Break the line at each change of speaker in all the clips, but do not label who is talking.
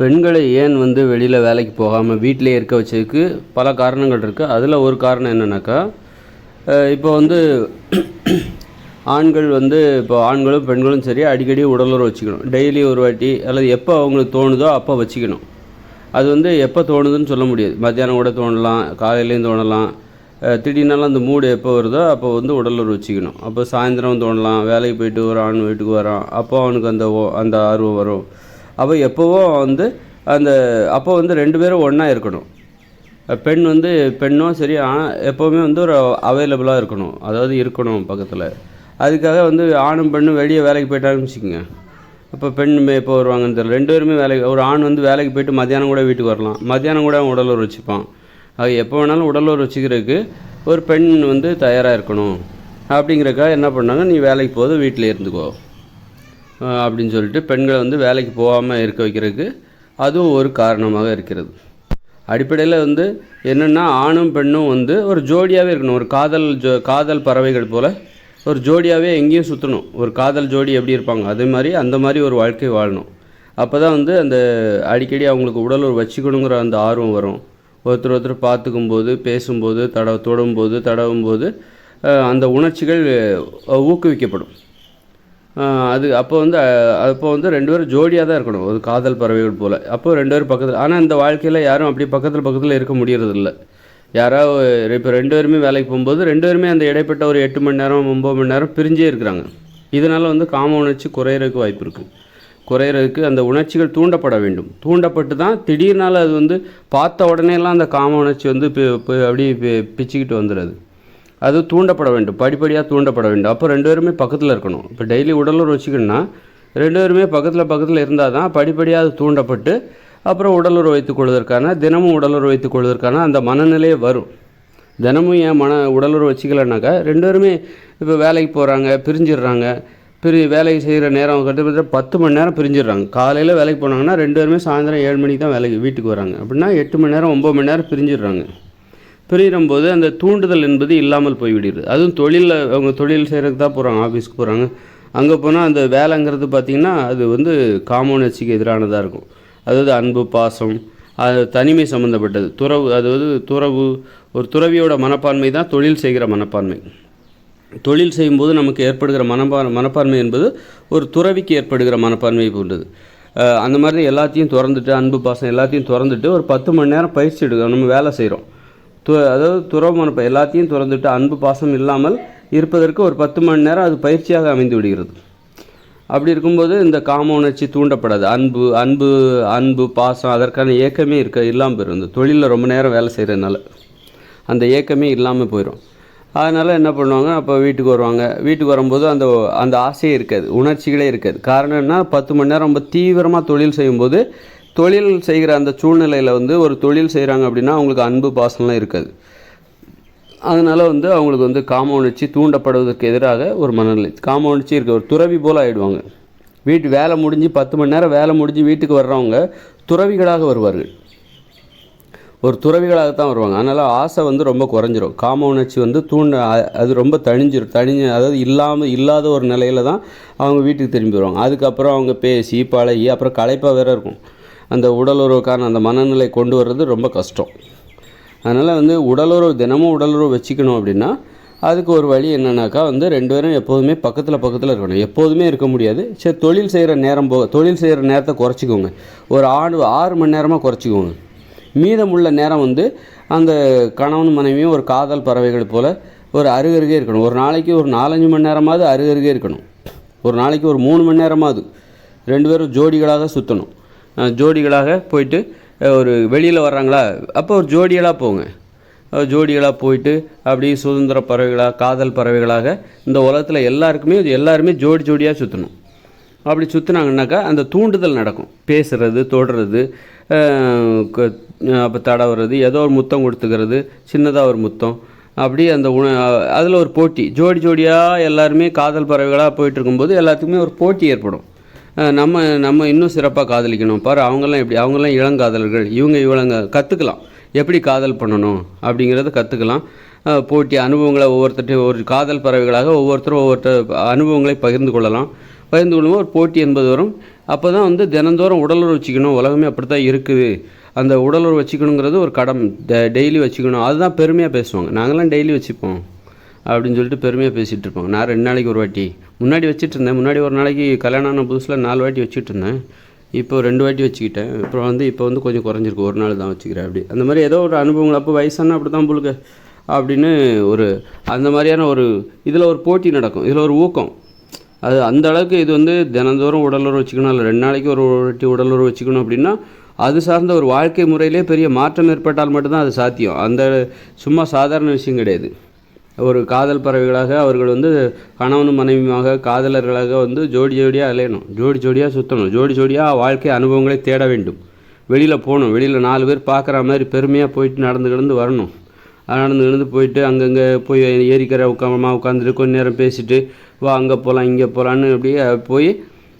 பெண்களை ஏன் வந்து வெளியில் வேலைக்கு போகாமல் வீட்டிலே இருக்க வச்சதுக்கு பல காரணங்கள் இருக்குது அதில் ஒரு காரணம் என்னென்னாக்கா இப்போ வந்து ஆண்கள் வந்து இப்போ ஆண்களும் பெண்களும் சரி அடிக்கடி உடலுறவு வச்சுக்கணும். டெய்லி ஒரு வாட்டி அல்லது எப்போ அவங்களுக்கு தோணுதோ அப்போ வச்சுக்கணும். அது வந்து எப்போ தோணுதுன்னு சொல்ல முடியாது. மத்தியானம் கூட தோணலாம் காலையிலையும் தோணலாம். திடீர்னாலும் அந்த மூடு எப்போ வருதோ அப்போ வந்து உடலுறவு வச்சுக்கணும். அப்போ சாயந்தரம் தோணலாம் வேலைக்கு போயிட்டு ஒரு ஆண் வீட்டுக்கு வரான் அப்போ அவனுக்கு அந்த ஓ- அந்த ஆர்வம் வரும். அப்போ எப்போவோ வந்து அந்த அப்போ வந்து ரெண்டு பேரும் ஒன்றா இருக்கணும். பெண் வந்து பெண்ணும் சரி ஆ- எப்போவுமே வந்து ஒரு அவைலபிளாக இருக்கணும். அதாவது இருக்கணும் பக்கத்தில். அதுக்காக வந்து ஆணும் பெண்ணும் வெளியே வேலைக்கு போயிட்டாங்கன்னு வச்சுக்கோங்க. இப்போ பெண் எப்போ வருவாங்கன்னு தெரியல. ரெண்டு பேருமே வேலைக்கு ஒரு ஆண் வந்து வேலைக்கு போயிட்டு மத்தியானம் கூட வீட்டுக்கு வரலாம். மத்தியானம் கூட அவன் உடலூர் வச்சுப்பான். அது எப்போ வேணாலும் உடலூர் வச்சுக்கிறதுக்கு ஒரு பெண் வந்து தயாராக இருக்கணும். அப்படிங்கிறக்காக என்ன பண்ணாங்க? நீ வேலைக்கு போது வீட்டில் இருந்துக்கோ. அப்படின்னு சொல்லிட்டு பெண்களை வந்து வேலைக்கு போகாமல் இருக்க வைக்கிறதுக்கு அதுவும் ஒரு காரணமாக இருக்கிறது. அடிப்படையில் வந்து என்னென்னா ஆணும் பெண்ணும் வந்து ஒரு ஜோடியாகவே இருக்கணும். ஒரு காதல் ஜோ காதல் பறவைகள் போல் ஒரு ஜோடியாகவே எங்கேயும் சுற்றணும் ஒரு காதல் ஜோடி எப்படி இருப்பாங்க? அதே மாதிரி அந்த மாதிரி ஒரு வாழ்க்கை வாழணும். அப்போ தான் வந்து அந்த அடிக்கடி அவங்களுக்கு உடல் ஒரு வச்சுக்கணுங்கிற அந்த ஆர்வம் வரும். ஒருத்தர் ஒருத்தர் பார்த்துக்கும் போது பேசும்போது தட தொடும்போது தடவும் போது அந்த உணர்ச்சிகள் ஊக்குவிக்கப்படும். அது அப்போ வந்து அப்போ வந்து ரெண்டு பேரும் ஜோடியாக தான் இருக்கணும். ஒரு காதல் பறவைகள் போல். அப்போ ரெண்டு பேரும் பக்கத்தில் ஆனால் இந்த வாழ்க்கையில் யாரும் அப்படி பக்கத்தில் பக்கத்தில் இருக்க முடியறதில்ல. யாராவது இப்போ ரெண்டு பேருமே வேலைக்கு போகும்போது ரெண்டு பேருமே அந்த இடைப்பட்ட ஒரு எட்டு மணி நேரம் ஒம்பது மணி நேரம் பிரிஞ்சே இருக்கிறாங்க. இதனால் வந்து காம உணர்ச்சி குறையிறதுக்கு வாய்ப்பு இருக்குது குறையிறதுக்கு அந்த உணர்ச்சிகள் தூண்டப்பட வேண்டும். தூண்டப்பட்டு தான் திடீர்னால அது வந்து பார்த்த உடனேலாம் அந்த காம உணர்ச்சி வந்து அப்படியே பி- பிச்சுக்கிட்டு வந்துடுது. அது தூண்டப்பட வேண்டும் படிப்படியாக தூண்டப்பட வேண்டும். அப்போ ரெண்டு பேருமே பக்கத்தில் இருக்கணும். இப்போ டெய்லி உடலுறவு வச்சுக்கணும்னா ரெண்டு பேருமே பக்கத்தில் பக்கத்தில் இருந்தால் தான் படிப்படியாக அது தூண்டப்பட்டு அப்புறம் உடலுறவு வைத்துக் கொள்வதற்கான தினமும் உடலுறவு வைத்துக் கொள்வதற்கான அந்த மனநிலையே வரும். தினமும் ஏன் மன உடலுறவு வச்சுக்கலனாக்கா ரெண்டு பேருமே இப்போ வேலைக்கு போகிறாங்க பிரிஞ்சிடுறாங்க. பிரி வேலைக்கு செய்கிற நேரம் கிட்டத்தட்ட பத்து மணி நேரம் பிரிஞ்சிடுறாங்க. காலையில் வேலைக்கு போனாங்கன்னா ரெண்டு பேருமே சாயந்தரம் ஏழு மணிக்கு தான் வேலைக்கு வீட்டுக்கு வராங்க. அப்படின்னா எட்டு மணி நேரம் ஒம்பது மணி நேரம் பிரிஞ்சிடுறாங்க. பிரியும்போது அந்த தூண்டுதல் என்பது இல்லாமல் போய்விடுது அதுவும் தொழிலில் அவங்க தொழில் செய்கிறதுக்கு தான் போகிறாங்க ஆஃபீஸ்க்கு போகிறாங்க அங்கே போனால் அந்த வேலைங்கிறது பார்த்திங்கன்னா அது வந்து காமோனர்ச்சிக்கு எதிரானதாக இருக்கும். அதாவது அன்பு பாசம் அது தனிமை சம்மந்தப்பட்டது துறவு அதாவது துறவு ஒரு துறவியோட மனப்பான்மை தான் தொழில் செய்கிற மனப்பான்மை. தொழில் செய்யும்போது நமக்கு ஏற்படுகிற மனப்பா மனப்பான்மை என்பது ஒரு துறவிக்கு ஏற்படுகிற மனப்பான்மை போன்றது. அந்த மாதிரி எல்லாத்தையும் திறந்துட்டு அன்பு பாசம் எல்லாத்தையும் திறந்துட்டு ஒரு பத்து மணி நேரம் பயிற்சி எடுக்கணும். நம்ம வேலை செய்கிறோம் து அதாவது துறவு எல்லாத்தையும் துறந்துட்டு அன்பு பாசம் இல்லாமல் இருப்பதற்கு ஒரு பத்து மணி நேரம் அது பயிற்சியாக அமைந்து விடுகிறது. அப்படி இருக்கும்போது இந்த காம உணர்ச்சி தூண்டப்படாது. அன்பு அன்பு அன்பு பாசம் அதற்கான ஏக்கமே இருக்க இல்லாமல் போயிடும் இந்த தொழிலில் ரொம்ப நேரம் வேலை செய்கிறதுனால அந்த ஏக்கமே இல்லாமல் போயிடும் அதனால் என்ன பண்ணுவாங்க? அப்போ வீட்டுக்கு வருவாங்க. வீட்டுக்கு வரும்போது அந்த அந்த ஆசையே இருக்காது. உணர்ச்சிகளே இருக்காது. காரணம் என்ன? பத்து மணி நேரம் ரொம்ப தீவிரமாக தொழில் செய்யும்போது தொழில் செய்கிற அந்த சூழ்நிலையில் வந்து ஒரு தொழில் செய்கிறாங்க அப்படின்னா அவங்களுக்கு அன்பு பாசம்லாம் இருக்காது. அதனால் வந்து அவங்களுக்கு வந்து காம உணர்ச்சி தூண்டப்படுவதற்கு எதிராக ஒரு மனநிலை. காம உணர்ச்சி இருக்க ஒரு துறவி போல் ஆகிடுவாங்க வீட்டு வேலை முடிஞ்சு பத்து மணி நேரம் வேலை முடிஞ்சு வீட்டுக்கு வர்றவங்க துறவிகளாக வருவார்கள். ஒரு துறவிகளாக தான் வருவாங்க. அதனால் ஆசை வந்து ரொம்ப குறைஞ்சிரும். காம உணர்ச்சி வந்து தூண்ட அது ரொம்ப தணிஞ்சிரும் தணிஞ்சு அதாவது இல்லாமல் இல்லாத ஒரு நிலையில தான் அவங்க வீட்டுக்கு திரும்பி வருவாங்க. அதுக்கப்புறம் அவங்க பேசி பழகி அப்புறம் களைப்பாக வேற இருக்கும். அந்த உடலுறவுக்கான அந்த மனநிலை கொண்டு வர்றது ரொம்ப கஷ்டம். அதனால் வந்து உடலுறவு தினமும் உடலுறவு வச்சுக்கணும் அப்படின்னா அதுக்கு ஒரு வழி என்னென்னாக்கா வந்து ரெண்டு பேரும் எப்போதுமே பக்கத்தில் பக்கத்தில் இருக்கணும். எப்போதுமே இருக்க முடியாது. சரி தொழில் செய்கிற நேரம் போக தொழில் செய்கிற நேரத்தை குறைச்சிக்கோங்க. ஒரு ஆண்டு ஆறு மணி நேரமாக குறைச்சிக்கோங்க. மீதமுள்ள நேரம் வந்து அந்த கணவன் மனைவியும் ஒரு காதல் பறவைகள் போல் ஒரு அருகருகே இருக்கணும். ஒரு நாளைக்கு ஒரு நாலஞ்சு மணி நேரமாவது அருகருகே இருக்கணும். ஒரு நாளைக்கு ஒரு மூணு மணி நேரமாவது. ரெண்டு பேரும் ஜோடிகளாக சுற்றணும் ஜோடிகளாக போயிட்டு ஒரு வெளியில் வர்றாங்களா? அப்போ ஒரு ஜோடிகளாக போங்க. ஜோடிகளாக போயிட்டு அப்படியே சுதந்திர பறவைகளாக காதல் பறவைகளாக இந்த உலகத்தில் எல்லாருக்குமே எல்லாருமே ஜோடி ஜோடியாக சுற்றணும் அப்படி சுற்றுனாங்கன்னாக்கா அந்த தூண்டுதல் நடக்கும். பேசுகிறது தொடுறது அப்போ தடவுறது ஏதோ ஒரு முத்தம் கொடுத்துக்கிறது சின்னதாக ஒரு முத்தம். அப்படி அந்த உண அதில் ஒரு போட்டி. ஜோடி ஜோடியாக எல்லாருமே காதல் பறவைகளாக போயிட்டு இருக்கும்போது எல்லாத்துக்குமே ஒரு போட்டி ஏற்படும். நம்ம நம்ம இன்னும் சிறப்பாக காதலிக்கணும். பாரு அவங்கெல்லாம் எப்படி அவங்கெல்லாம் இளங்காதலர்கள். இவங்க இவங்க கற்றுக்கலாம் எப்படி காதல் பண்ணணும் அப்படிங்கிறத கற்றுக்கலாம் போட்டி அனுபவங்களை ஒவ்வொருத்தர்கிட்ட ஒரு காதல் பறவைகளாக ஒவ்வொருத்தரும் ஒவ்வொருத்தர் அனுபவங்களை பகிர்ந்து கொள்ளலாம். பகிர்ந்து கொள்ளும்போது ஒரு போட்டி என்பது வரும். அப்போ தான் வந்து தினந்தோறும் உடலுறவு வச்சுக்கணும். உலகமே அப்படி தான் இருக்குது. அந்த உடலுறவு வச்சுக்கணுங்கிறது ஒரு கடம். டெய்லி வச்சுக்கணும். அதுதான் பெருமையாக பேசுவாங்க. நாங்களாம் டெய்லி வச்சுப்போம். அப்படின்னு சொல்லிட்டு பெருமையாக பேசிகிட்டு இருப்போம். நான் ரெண்டு நாளைக்கு ஒரு வாட்டி முன்னாடி வச்சுட்டு இருந்தேன் முன்னாடி ஒரு நாளைக்கு கல்யாணம் ஆன புதுசில் நாலு வாட்டி வச்சுட்டு இருந்தேன் இப்போ ரெண்டு வாட்டி வச்சுக்கிட்டேன். அப்புறம் வந்து இப்போ வந்து கொஞ்சம் குறைஞ்சிருக்கு. ஒரு நாள் தான் வச்சுக்கிறேன் அப்படி. அந்த மாதிரி ஏதோ ஒரு அனுபவங்கள். அப்போ வயசானா அப்படி தான் புழுக்க அப்படின்னு ஒரு அந்த மாதிரியான ஒரு இதில் ஒரு போட்டி நடக்கும். இதில் ஒரு ஊக்கம். அது அந்த அளவுக்கு இது வந்து தினந்தோறும் உடலுறவு வச்சுக்கணும். இல்லை ரெண்டு நாளைக்கு ஒரு வாட்டி உடலுறவு வச்சுக்கணும் அப்படின்னா அது சார்ந்த ஒரு வாழ்க்கை முறையிலே பெரிய மாற்றம் ஏற்பட்டால் மட்டும்தான் அது சாத்தியம். அந்த சும்மா சாதாரண விஷயம் கிடையாது. ஒரு காதல் பறவைகளாக அவர்கள் வந்து கணவனும் மனைவியுமாக காதலர்களாக வந்து ஜோடி ஜோடியாக அலையணும். ஜோடி ஜோடியாக சுற்றணும் ஜோடி ஜோடியாக வாழ்க்கை அனுபவங்களை தேட வேண்டும். வெளியில் போகணும். வெளியில் நாலு பேர் பார்க்குற மாதிரி பெருமையாக போயிட்டு நடந்து கிடந்து வரணும். நடந்து நடந்து போயிட்டு அங்கங்கே போய் ஏரிக்கரை உட்காமமா உட்காந்துட்டு கொஞ்ச நேரம் பேசிட்டு வா அங்கே போகலாம் இங்கே போகலான்னு அப்படியே போய்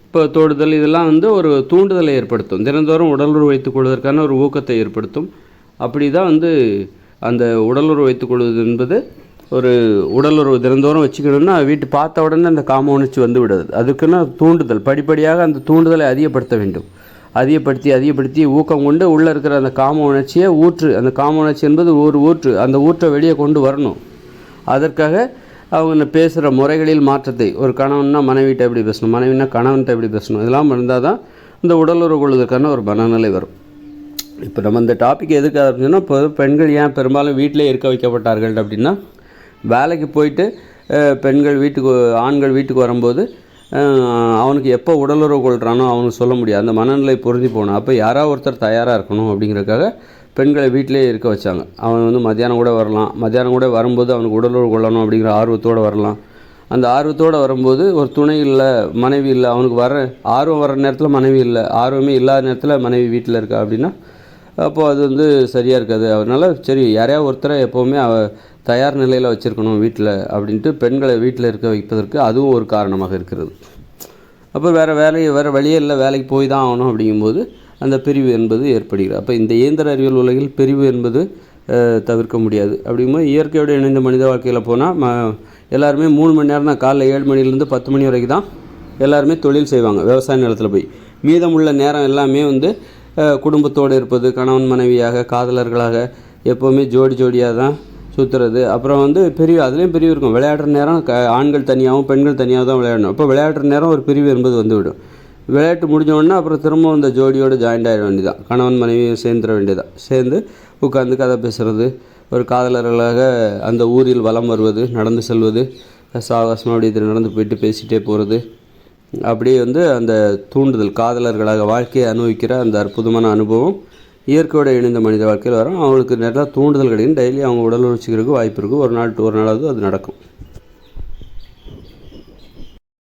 இப்போ தோடுதல் இதெல்லாம் வந்து ஒரு தூண்டுதலை ஏற்படுத்தும். தினந்தோறும் உடலுறவு வைத்துக் கொள்வதற்கான ஒரு ஊக்கத்தை ஏற்படுத்தும். அப்படி தான் வந்து அந்த உடலுறவு வைத்துக் கொள்வது என்பது ஒரு உடலுறவு தினந்தோறும் வச்சுக்கணும்னா வீட்டு பார்த்த உடனே அந்த காம உணர்ச்சி வந்து விடுது. அதுக்குன்னா தூண்டுதல். படிப்படியாக அந்த தூண்டுதலை அதிகப்படுத்த வேண்டும். அதிகப்படுத்தி அதிகப்படுத்தி ஊக்கம் கொண்டு உள்ளே இருக்கிற அந்த காம உணர்ச்சியை ஊற்று. அந்த காம உணர்ச்சி என்பது ஒரு ஊற்று. அந்த ஊற்றை வெளியே கொண்டு வரணும். அதற்காக அவங்க பேசுகிற முறைகளில் மாற்றத்தை ஒரு கணவன்னா மனைவிட்ட எப்படி பேசணும் மனைவினா கணவன்கிட்ட எப்படி பேசணும் இதெல்லாம் இருந்தால் தான் இந்த உடலுறவு கொள்வதற்கான ஒரு மனநிலை வரும். இப்போ நம்ம இந்த டாபிக் எதுக்காக அப்படின்னா இப்போ பெண்கள் ஏன் பெரும்பாலும் வீட்டிலே இருக்க வைக்கப்பட்டார்கள் அப்படின்னா வேலைக்கு போயிட்டு பெண்கள் வீட்டுக்கு ஆண்கள் வீட்டுக்கு வரும்போது அவனுக்கு எப்போ உடலுறவு கொள்கிறானோ அவனுக்கு சொல்ல முடியாது. அந்த மனநிலை பொருந்தி போகணும். அப்போ யாராவது ஒருத்தர் தயாராக இருக்கணும் அப்படிங்கிறதுக்காக பெண்களை வீட்டிலே இருக்க வச்சாங்க. அவன் வந்து மத்தியானம் கூட வரலாம். மத்தியானம் கூட வரும்போது அவனுக்கு உடலுறவு கொள்ளணும் அப்படிங்கிற ஆர்வத்தோடு வரலாம். அந்த ஆர்வத்தோடு வரும்போது ஒரு துணை இல்லை மனைவி இல்லை. அவனுக்கு வர ஆர்வம் வர நேரத்தில் மனைவி இல்லை. ஆர்வமே இல்லாத நேரத்தில் மனைவி வீட்டில் இருக்கா அப்படின்னா அப்போது அது வந்து சரியாக இருக்காது. அதனால் சரி யாரையாவது ஒருத்தரை எப்போவுமே அவ தயார் நிலையில் வச்சுருக்கணும் வீட்டில் அப்படின்ட்டு பெண்களை வீட்டில் இருக்க வைப்பதற்கு அதுவும் ஒரு காரணமாக இருக்கிறது. அப்போ வேறு வேலையை வேறு வழியே இல்லை வேலைக்கு போய் தான் ஆகணும் அப்படிங்கும்போது அந்த பிரிவு என்பது ஏற்படுகிறது. அப்போ இந்த இயந்திர அறிவியல் உலகில் பிரிவு என்பது தவிர்க்க முடியாது. அப்படிங்கும்போது இயற்கையோடு இணைந்த மனித வாழ்க்கையில் போனால் ம எல்லாருமே மூணு மணி நேரம் தான் காலைல ஏழு மணிலேருந்து பத்து மணி வரைக்கும் தான் எல்லாருமே தொழில் செய்வாங்க விவசாய நிலத்தில் போய். மீதமுள்ள நேரம் எல்லாமே வந்து குடும்பத்தோடு இருப்பது கணவன் மனைவியாக காதலர்களாக எப்போவுமே ஜோடி ஜோடியாக தான் சுற்றுறது அப்புறம் வந்து பிரிவு அதுலேயும் பிரிவு இருக்கும். விளையாடுற நேரம் க ஆண்கள் தனியாகவும் பெண்கள் தனியாக தான் விளையாடணும். அப்போ விளையாடுற நேரம் ஒரு பிரிவு என்பது வந்துவிடும். விளையாட்டு முடிஞ்சவுடனே அப்புறம் திரும்ப இந்த ஜோடியோடு ஜாயின்ட் ஆகிட வேண்டியதான் கணவன் மனைவியும் சேர்ந்துட வேண்டியதான் சேர்ந்து உட்காந்து கதை பேசுகிறது ஒரு காதலர்களாக அந்த ஊரில் வலம் வருவது நடந்து செல்வது சாகசமாக அப்படி நடந்து போயிட்டு பேசிகிட்டே போகிறது அப்படியே வந்து அந்த தூண்டுதல் காதலர்களாக வாழ்க்கையை அனுபவிக்கிற அந்த அற்புதமான அனுபவம் இயற்கையோட இணைந்த மனித வாழ்க்கையில் வரும். அவங்களுக்கு நிறையா தூண்டுதல் கிடைக்கும் டெய்லி அவங்க உடல் உழைச்சிக்கிறதுக்கு வாய்ப்பு இருக்குது ஒரு நாள் ஒரு நாளாவது அது நடக்கும்.